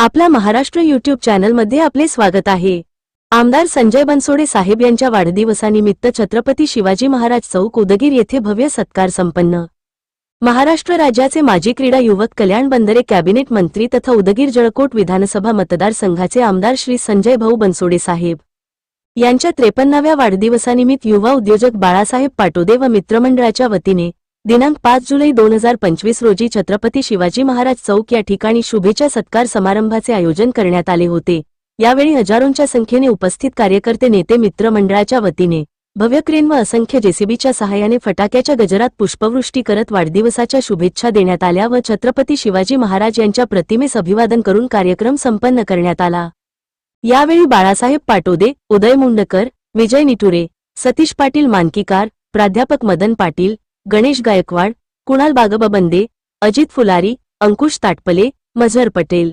आपल्या महाराष्ट्र युट्यूब चॅनलमध्ये आपले स्वागत आहे. आमदार संजय बनसोडे साहेब यांच्या वाढदिवसानिमित्त छत्रपती शिवाजी महाराज चौक उदगीर येथे भव्य सत्कार संपन्न. महाराष्ट्र राज्याचे माजी क्रीडा युवक कल्याण बंदरे कॅबिनेट मंत्री तथा उदगीर जळकोट विधानसभा मतदारसंघाचे आमदार श्री संजय भाऊ बनसोडे साहेब. यांच्या त्रेपन्नाव्या वाढदिवसानिमित्त युवा उद्योजक बाळासाहेब पाटोदे व मित्रमंडळाच्या वतीने दिनांक पाच जुलै दोन हजार पंचवीस रोजी छत्रपती शिवाजी महाराज चौक या ठिकाणी शुभेच्छा सत्कार समारंभाचे आयोजन करण्यात आले होते. यावेळी हजारोंच्या संख्येने उपस्थित कार्यकर्ते नेते मित्रमंडळाच्या वतीने भव्य क्रेन व असंख्य जेसीबीच्या सहाय्याने फटाक्याच्या गजरात पुष्पवृष्टी करत वाढदिवसाच्या शुभेच्छा देण्यात आल्या व छत्रपती शिवाजी महाराज यांच्या प्रतिमेस अभिवादन करून कार्यक्रम संपन्न करण्यात आला. यावेळी बाळासाहेब पाटोदे उदय मुंडकर विजय निटुरे सतीश पाटील मानकीकार प्राध्यापक मदन पाटील गणेश गायकवाड कुणाल बागबबंदे अजित फुलारी अंकुश ताटपले मझर पटेल.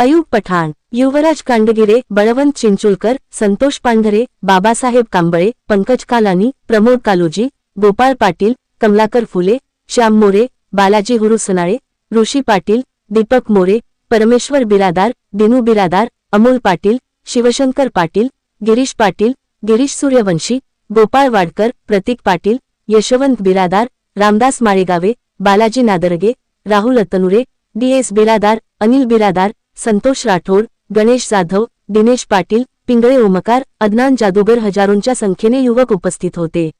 अयूब पठाण युवराज कांडगिरे बळवंत चिंचुलकर संतोष पांढरे बाबासाहेब कांबळे पंकज कालानी प्रमोद कालोजी गोपाळ पाटील कमलाकर फुले श्याम मोरे बालाजी हुरुसनाळे ऋषी पाटील दीपक मोरे परमेश्वर बिरादार दिनू बिरादार अमोल पाटील शिवशंकर पाटील गिरीश पाटील गिरीश सूर्यवंशी गोपाळ वाडकर प्रतीक पाटील यशवंत बिरादार रामदास माळेगावे बालाजी नादरगे राहुल अतनुरे डी एस बिरादार अनिल बिरादार संतोष राठोड गणेश जाधव दिनेश पाटील पिंगळे ओमकार अदनान जादूगर हजारोंच्या संख्येने युवक उपस्थित होते.